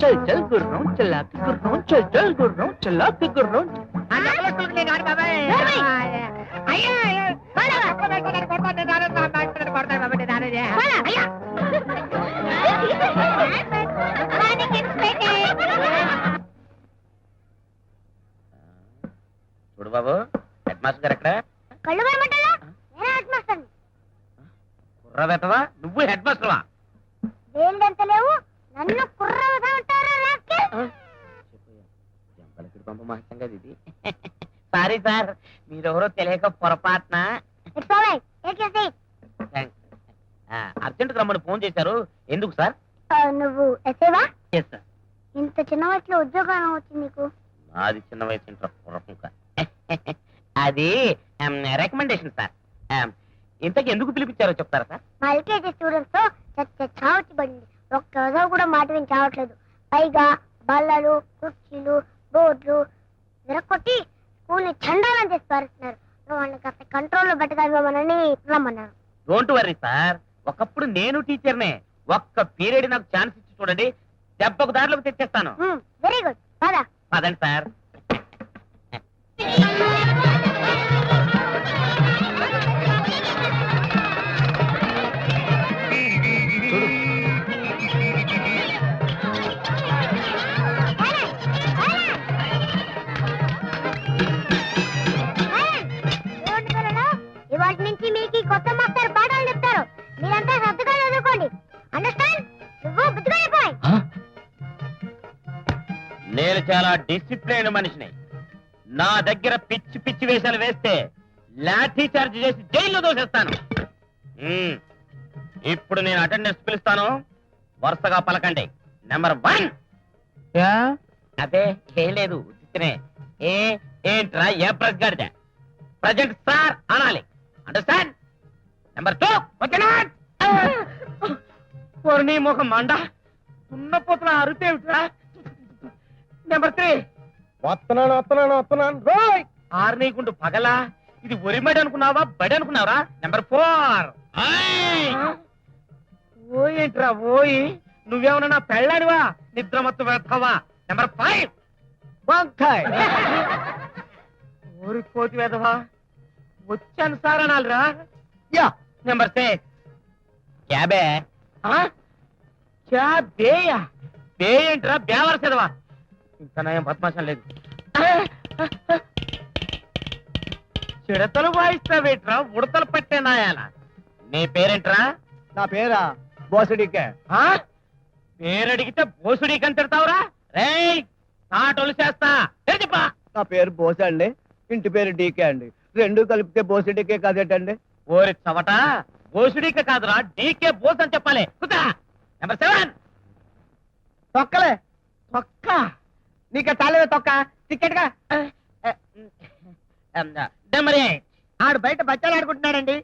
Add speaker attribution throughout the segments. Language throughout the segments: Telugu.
Speaker 1: చల్ చల్ గుర్రం చల్లాకి గుర్రం చల్ చల్ గుర్రం చల్లాకి గుర్రం.
Speaker 2: మాస్టర్ గారు ఎక్కడ?
Speaker 3: కళ్ళు భయమంటారా నేనే హెడ్
Speaker 2: నువ్వు మాస్టర్వా
Speaker 3: లేవు? నన్ను?
Speaker 2: జంపలకి పంప మహత్యం కదా ఇది. సారీ సార్ మీరెవరో తెలియక పొరపాటున. అర్జెంట్ రమ్మని ఫోన్ చేశారు. ఎందుకు సార్?
Speaker 3: నువ్వు ఎస్ఏవా? ఇంత చిన్న వయసులో ఉద్యోగం వచ్చింది నీకు?
Speaker 2: నాది చిన్న వయసు ఇంటర్ పురపుక. అది రికమెండేషన్ సార్ ఇంతకు ఎందుకు పిలిపించారో చెప్తారా సార్
Speaker 3: మా ఎల్కేజీ స్టూడెంట్స్తో చచ్చ చావచ్చి పడింది ఒక్క రోజు కూడా మాట విని చావట్లేదు. పైగా బల్లలు కుర్చీలు బోర్డులు విరక్కొట్టి స్కూల్ని చండాలం చేసి పారుస్తున్నారు. నువ్వు వాళ్ళని కాస్త కంట్రోల్లో పెట్టగలమని రమ్మన్నారు.
Speaker 2: డోంట్ వర్రీ సార్ ఒకప్పుడు నేను టీచర్నే. ఒక్క పీరియడ్ నాకు ఛాన్స్ ఇచ్చి చూడండి దెబ్బకు దారిలోకి తెచ్చేస్తాను.
Speaker 3: వెరీ గుడ్ పదా.
Speaker 2: పదండి సార్ నేను చాలా డిసిప్లైన్ మనిషిని నా దగ్గర పిచ్చి పిచ్చి వేషాలు వేస్తే లాఠీ చార్జ్ చేసి జైల్లో దోసేస్తాను. ఇప్పుడు నేను అటెండెన్స్ పిలుస్తాను వరుసగా పలకండి నెంబర్ వన్ అదే ఏం లేదు ఉత్తినే ఏ ఏంట్రా ఏ ప్రెస్ గాడిద ప్రజెంట్ సార్ అనాలి అండర్స్టాండ్ నెంబర్ టూ ఓకేనా ముఖం మండ ఉన్నపోతున్న అరుపేమిట్రా నెంబర్ త్రీ
Speaker 1: వస్తున్నాను వస్తున్నాను వస్తున్నాను రోయ్!
Speaker 2: ఆరు నీకుండు పగలా. ఇది ఒరిమడి అనుకున్నావా బడి అనుకున్నావరా? నెంబర్ ఫోర్ ఓ ఏంట్రా ఓయి? నువ్వేమన్నా నా పెళ్ళానివా? నిద్ర మొత్తం వెళ్తావా నెంబర్ ఫైవ్
Speaker 1: వంకాయ్!
Speaker 2: ఓరి కోతి వేదవా వచ్చాను సార్ అనాలిరా
Speaker 1: యా!
Speaker 2: నెంబర్ సిక్స్ క్యాబే? క్యాబేయా? బే ఏంట్రా బేవరసేదవా? ఇంకా నయం పద్మాసం లేదు. చిడతలు వాయిస్తావేట్రా? ఉడతలు పట్టే నాయాల. నీ పేరేంట్రా?
Speaker 1: నా పేరా? బోసడికే?
Speaker 2: పేరడిగితే బోసుడి కంతిడతావురా రేయ్ తాటోలు చేస్తా. చెప్పా.
Speaker 1: నా పేరు బోస అండి. ఇంటి పేరు డీకే అండి. రెండు కలిపితే బోసడికే కదేటండి?
Speaker 2: ఓరి చవట బోసుడిక కాదురా డీకే బోస్ అని చెప్పాలి. కుదా నెంబర్ సెవెన్
Speaker 1: తొక్కలే.
Speaker 2: తొక్క.
Speaker 1: నీకు తాలేవే తొక్క. టికెట్గా.
Speaker 2: నెంబర్ ఎయిట్
Speaker 1: ఆడు బయట బచ్చాలు ఆడుకుంటున్నాడండి.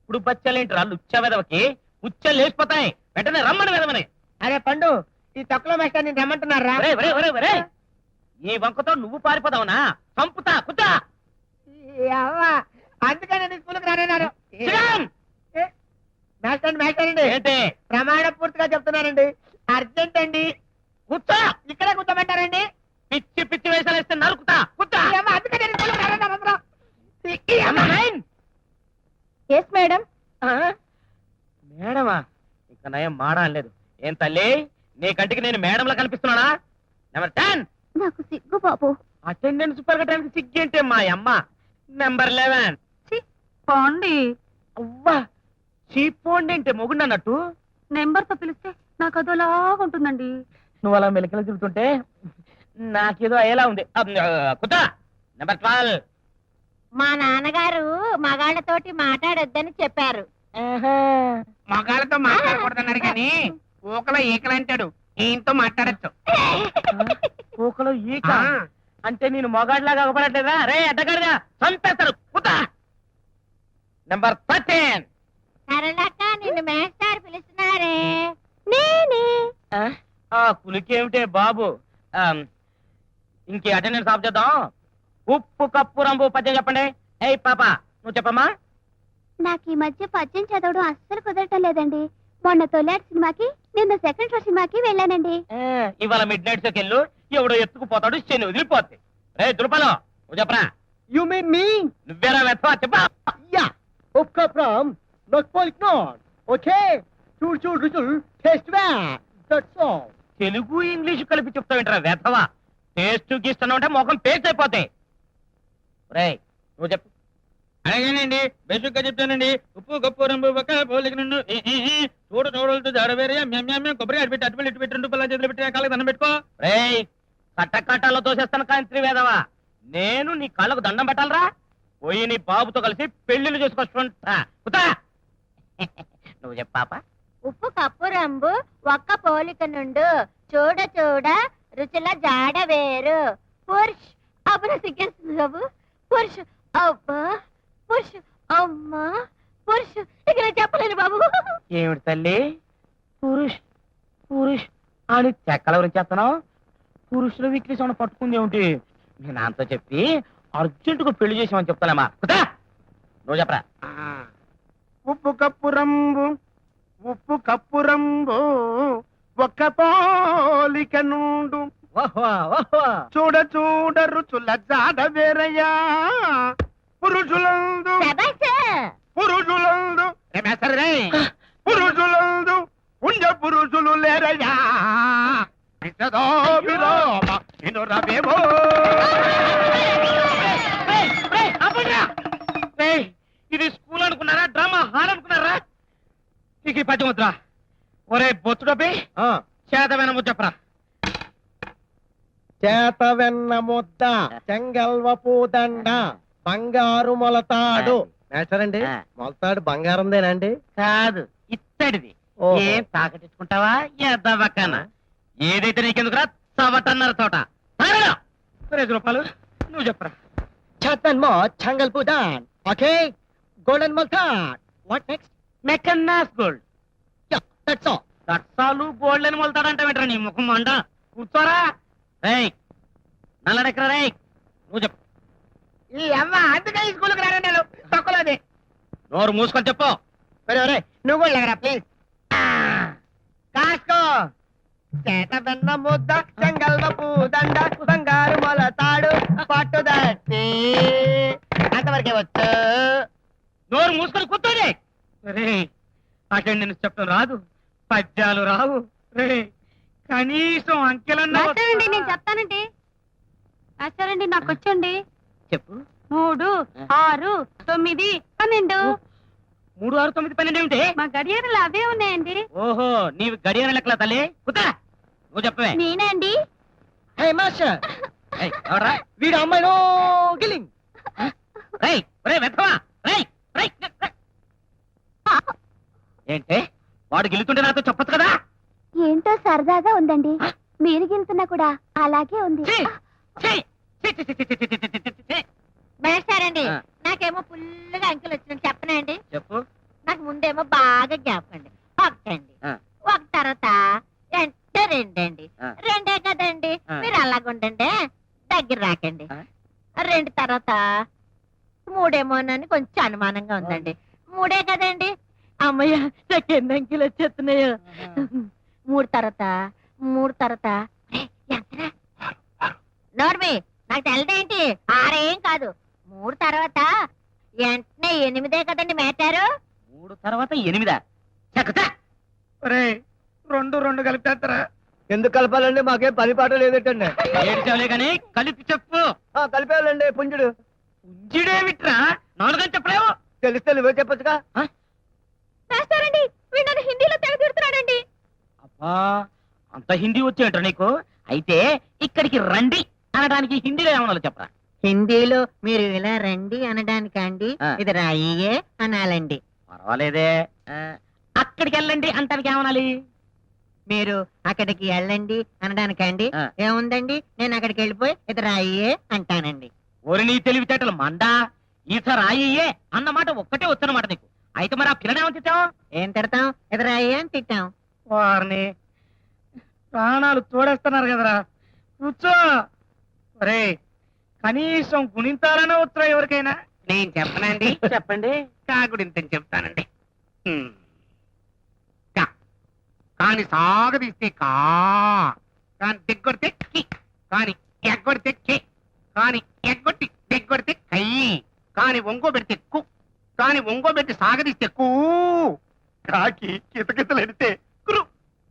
Speaker 2: ఇప్పుడు బచ్చలేంట్రా లుచ్చ వెదవకి? ఉచ్చలు లేచిపోతాయి. వెంటనే రమ్మని వెదవని
Speaker 1: అరే పండు ఈ తొక్కలో మేస్టర్ నేను రమ్మంటున్నారా.
Speaker 2: ఈ వంకతో నువ్వు పారిపోదావునా? చంపుతా కుదా
Speaker 1: అందుకని స్కూల్కి రానన్నారు! మేస్టర్ మేస్టర్ అండి.
Speaker 2: ఏంటి
Speaker 1: ప్రమాణ పూర్తిగా చెప్తున్నానండి అర్జెంట్ అండి
Speaker 2: కూర్చో
Speaker 1: ఇక్కడే కూర్చోబెట్టారండి
Speaker 2: పిచ్చి పిచ్చి వేషాలు వేస్తే నరుకుతా కుదా
Speaker 1: అందుకని స్కూల్కి రానన్నారు అందరూ.
Speaker 3: ఎస్ మేడం
Speaker 2: మేడమా ఇక నయం మాడా లేదు. ఏం తల్లి? నీ కంటికి నేను మేడంలా కనిపిస్తున్నానా? నెంబర్ టెన్
Speaker 3: నాకు సిగ్గు బాబు.
Speaker 2: అటెండెన్స్ పెరగడానికి సిగ్గేంటే మా అమ్మ. నెంబర్ లెవెన్
Speaker 4: పోండి.
Speaker 2: అవ్వా చీపోండి అంటే మొగుడు అన్నట్టు.
Speaker 4: నెంబర్తో పిలిస్తే నాకు అదోలా ఉంటుందండి.
Speaker 2: నువ్వు అలా మెలికలు తిరుగుతుంటే నాకేదో అయ్యేలా ఉంది. కుతా నెంబర్ ట్వెల్వ్
Speaker 3: మా నాన్నగారు మగాళ్ళతోటి మాట్లాడొద్దని చెప్పారు.
Speaker 1: మగాళ్ళతో మాట్లాడకూడదన్నారు కానీ ఊకలో ఈకలు అంటాడు. ఈయనతో మాట్లాడచ్చు.
Speaker 2: ఊకలో ఈక? అంటే నేను మొగాడిలాగా అగపడట్లేదా రే అడ్డగాడిగా చంపేస్తారు. కుతా నెంబర్ థర్టీన్
Speaker 3: సరళక్క నిన్ను మేస్టార్ పిలుస్తున్నారే. నేనే
Speaker 2: ఆ? కులికేమిటే బాబు? ఇంకే అటెండెన్స్ ఆఫ్ చేద్దాం. ఉప్పు కప్పు రంబు పద్యం చెప్పండి. ఏయ్ పాప నువ్వు చెప్పమ్మా.
Speaker 3: నాకు ఈ మధ్య పద్యం చదవడం అస్సలు కుదరటం లేదండి మొన్న తొలాటి సినిమాకి నిన్న సెకండ్ షో సినిమాకి వెళ్ళానండి.
Speaker 2: ఇవాళ మిడ్ నైట్ షోకి వెళ్ళు. ఎవడో ఎత్తుకుపోతాడు శని వదిలిపోద్ది. రే నువ్వు చెప్పరా?
Speaker 1: యు మీన్ మీ
Speaker 2: నువ్వేరా వెతవా చెప్పా.
Speaker 1: యా. ఒక్క ప్రామ్ నాట్ పోలిక్ నాట్ ఓకే చూడు చూడు రుచులు. టేస్ట్ వ్యా దట్స్ ఆల్
Speaker 2: తెలుగు ఇంగ్లీష్ కలిపి చెప్తావేంట్రా వెతవా టేస్ట్ గీస్తున్నావు అంటే మొఖం పేస్ట్ అయిపోతాయి. రే నువ్వు చెప్పు.
Speaker 5: అలాగేనండి బేసిక్గా చెప్తానండి. ఉప్పు కప్పు రంబు పక్క పోలిక నుండు చూడ చూడలతో జాడవేరే మేము కొబ్బరి అటు పెట్టి అటు పెట్టి ఇటు పెట్టి రెండు పిల్లలు చేతులు పెట్టి కాళ్ళకి దండం పెట్టుకో.
Speaker 2: రేయ్ కట్టకట్టాలో తోసేస్తాను కాంత్రి వేదవా. నేను నీ కాళ్ళకు దండం పెట్టాలరా? పోయి నీ బాబుతో కలిసి పెళ్ళిళ్ళు చేసుకొస్తుంటా కుతా నువ్వు చెప్పాప
Speaker 3: ఉప్పు కప్పు రంబు ఒక్క పోలిక నుండు చూడ చూడ రుచుల జాడ వేరు పురుష్ అబ్బన సిగ్గేస్తుంది బాబు. పురుష్ అబ్బా. పురుష్ అమ్మా పురుష్ ఇక నేను చెప్పలేను బాబు.
Speaker 2: ఏమిటి తల్లి? పురుష్ పురుష్ అని చెక్కల గురించి చేస్తున్నావు పురుషుల వీక్నెస్ ఏమైనా పట్టుకుంది ఏమిటి? మీ నాన్నతో చెప్పి అర్జెంటుగా పెళ్ళి చేసామని చెప్తానమ్మా. కుతా నువ్వు చెప్పరా?
Speaker 1: ఉప్పు కప్పు రంబు ఉప్పు కప్పు రంబు ఒక్క పోలిక నుండు. చూడ చూడ రుచుల జాడ వేరయ్యా. పురుషులందు. పురుషులందు. పురుషులందు. ఉండ పురుషులు లేరయ్యా.
Speaker 2: ఇది స్కూల్ అనుకున్నారా? డ్రామా హాల్ అనుకున్నారా? ఇక ఈ పద్యం వద్దురా. ఒరే బొత్తుడపి
Speaker 1: ఆ,
Speaker 2: చేతమైన ముచ్చప్రా
Speaker 1: చేత వెన్న ముద్ద చెంగల్వపు దండ. బంగారు మొలతాడు. మేస్టరండి. మొలతాడు బంగారందేనండి?
Speaker 2: కాదు ఇత్తడిది. ఏం తాకటించుకుంటావా ఎద్దవక్కన ఏదైతే నీకెందుకురా? చవటన్నర తోట. సురేష్ రూపాయలు నువ్వు చెప్పరా.
Speaker 1: చేతన్ మో చెంగల్పు దాన్ okay? Golden మొలతాడ్. What next?
Speaker 2: Mackenna's gold.
Speaker 1: That's all
Speaker 2: that's all gold అని మొలతాడంట వెంటరా నీ ముఖం మంట కూర్చోరా. రేయ్ నల్లడెక్కరా రేయ్. నువ్వు చెప్పు.
Speaker 1: ఈ అమ్మ అందుకే ఈ స్కూల్కి రాను తక్కువది
Speaker 2: నోరు మూసుకొని చెప్పు.
Speaker 1: ఒరే ఒరే నువ్వు కూడా లేకరా ప్లీజ్ కాస్కో. చేత వెన్న ముద్ద చెంగల్వపు దండ బంగారు మొలతాడు పట్టుదట్టి అంతవరకే వచ్చు.
Speaker 2: నోరు మూసుకొని కూర్చోండి. రే అటెండెన్స్ చెప్పడం రాదు. పద్యాలు రావు. రే కనీసం అంకెలన్నా
Speaker 4: నేను చెప్తానండి. మాస్టరండి నాకు వచ్చండి.
Speaker 2: చెప్పు.
Speaker 4: మూడు ఆరు తొమ్మిది పన్నెండు.
Speaker 2: మూడు ఆరు తొమ్మిది పన్నెండు ఏమిటి?
Speaker 4: మా గడియారాలు అవే ఉన్నాయండి.
Speaker 2: ఓహో నీవు గడియార లెక్కల తల్లి. కుతా నువ్వు చెప్పవే.
Speaker 3: నేనే అండి
Speaker 1: హే మాస్టర్.
Speaker 2: ఏయ్, ఎవడ్రా?
Speaker 1: వీడు అమ్మాయిలో గిలింగ్
Speaker 2: రేయ్, రేయ్, వెధవా, రేయ్, రేయ్, రేయ్. ఏంటే? వాడు గెలుతుంటే నాతో చెప్పొచ్చు కదా?
Speaker 3: ఏంటో సరదాగా ఉందండి. మీరు గెలుతున్నా కూడా అలాగే ఉంది.
Speaker 2: ఛీ, ఛీ,
Speaker 3: మేస్తారండి నాకేమో ఫుల్గా అంకెలు వచ్చిన చెప్పనండి.
Speaker 2: చెప్పు.
Speaker 3: నాకు ముందేమో బాగా జ్ఞాపకండి ఒకటండి. ఒక తర్వాత అంటే రెండండి. రెండే కదండి. మీరు అలాగుండండి. దగ్గర రాకండి. రెండు తర్వాత మూడేమోనని కొంచెం అనుమానంగా ఉందండి. మూడే కదండి. అమ్మయ్య నాకు ఎన్ని అంకెలు వచ్చేస్తున్నాయో. మూడు తర్వాత మూడు తర్వాత. నార్మీ నాకు తెలదేంటి ఆరేం కాదు. మూడు తర్వాత వెంటనే ఎనిమిదే కదండి మేటారు
Speaker 2: మూడు తర్వాత ఎనిమిదా? చెక్కుతా
Speaker 5: రెండు రెండు కలిపేస్తారా?
Speaker 1: ఎందుకు కలపాలండి? మాకేం పని పాట లేదటండి.
Speaker 2: ఏడ్చావులే కానీ కలిపి చెప్పు.
Speaker 1: కలిపేయాలండి పుంజుడు.
Speaker 2: పుంజిడేమిట్రా? నాలుగని చెప్పలేవు?
Speaker 1: తెలిస్తే నువ్వే చెప్పొచ్చుగా.
Speaker 3: రాస్తారండి. వీడు నన్ను హిందీలో తెగ తిడుతున్నాడండి.
Speaker 2: అబ్బా అంత హిందీ వచ్చేంట నీకు? అయితే ఇక్కడికి రండి. అనడానికి హిందీలో ఏమన్నా చెప్పరా?
Speaker 6: హిందీలో మీరు ఇలా రండి అనడానికండి
Speaker 2: ఆ.
Speaker 6: ఇది రాయియే అనాలండి.
Speaker 2: పర్వాలేదే. ఆ, అక్కడికి వెళ్ళండి అంటానికి ఏమనాలి?
Speaker 6: మీరు అక్కడికి వెళ్ళండి అనడానికండి
Speaker 2: ఆ.
Speaker 6: ఏముందండి? నేను అక్కడికి వెళ్ళిపోయి ఇది రాయియే అంటానండి.
Speaker 2: ఓరి నీ తెలివితేటలు మండా? ఈత రాయ్యే అన్నమాట ఒక్కటే వచ్చనమాట నీకు. అయితే మరి ఆ పిల్లని తిట్టావు?
Speaker 6: ఏం తిడతాం? ఇది రాయియే అని తిట్టాం.
Speaker 5: వారిని ప్రాణాలు తోడేస్తున్నారు కదరా. కూర్చో. ఒరే కనీసం గుణింతాలనే ఉత్తరం ఎవరికైనా?
Speaker 6: నేను చెప్పనండి
Speaker 2: చెప్పండి.
Speaker 6: కాకుడింతని చెప్తానండి. హ్మ్. కా. కాని సాగదీస్తే కా. కాని దిగ్గొడితే కి. కాని ఎగ్గొడితే కే. కాని ఎగ్గొట్టి దిగ్గొడితే కై. కాని ఒంగో పెడితే కు. కాని ఒంగో పెట్టి సాగదీస్తే కూ. కాకి కితకితలు ఎడితే కురు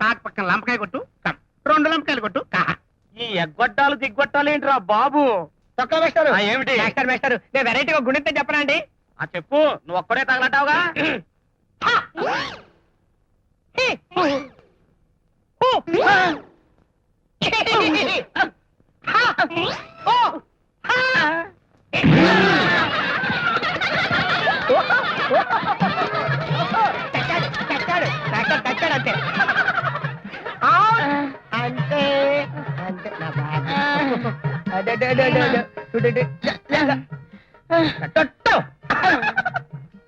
Speaker 6: కాకి పక్కన లంపకాయ కొట్టు. కం. రెండు లంపకాయలు కొట్టు.
Speaker 2: ఎగ్గొట్టాలు దిగ్గొట్టాలు ఏంట్రా బాబు?
Speaker 1: చొక్కా వేస్తారు
Speaker 2: ఆ, ఏమిటి?
Speaker 6: Master master. నేను వెరైటీగా గుణింతే చెప్పనండి.
Speaker 2: ఆ చెప్పు. నువ్వు ఒక్కడే తగలటావుగా
Speaker 6: అదే అదే అదే అదే అదే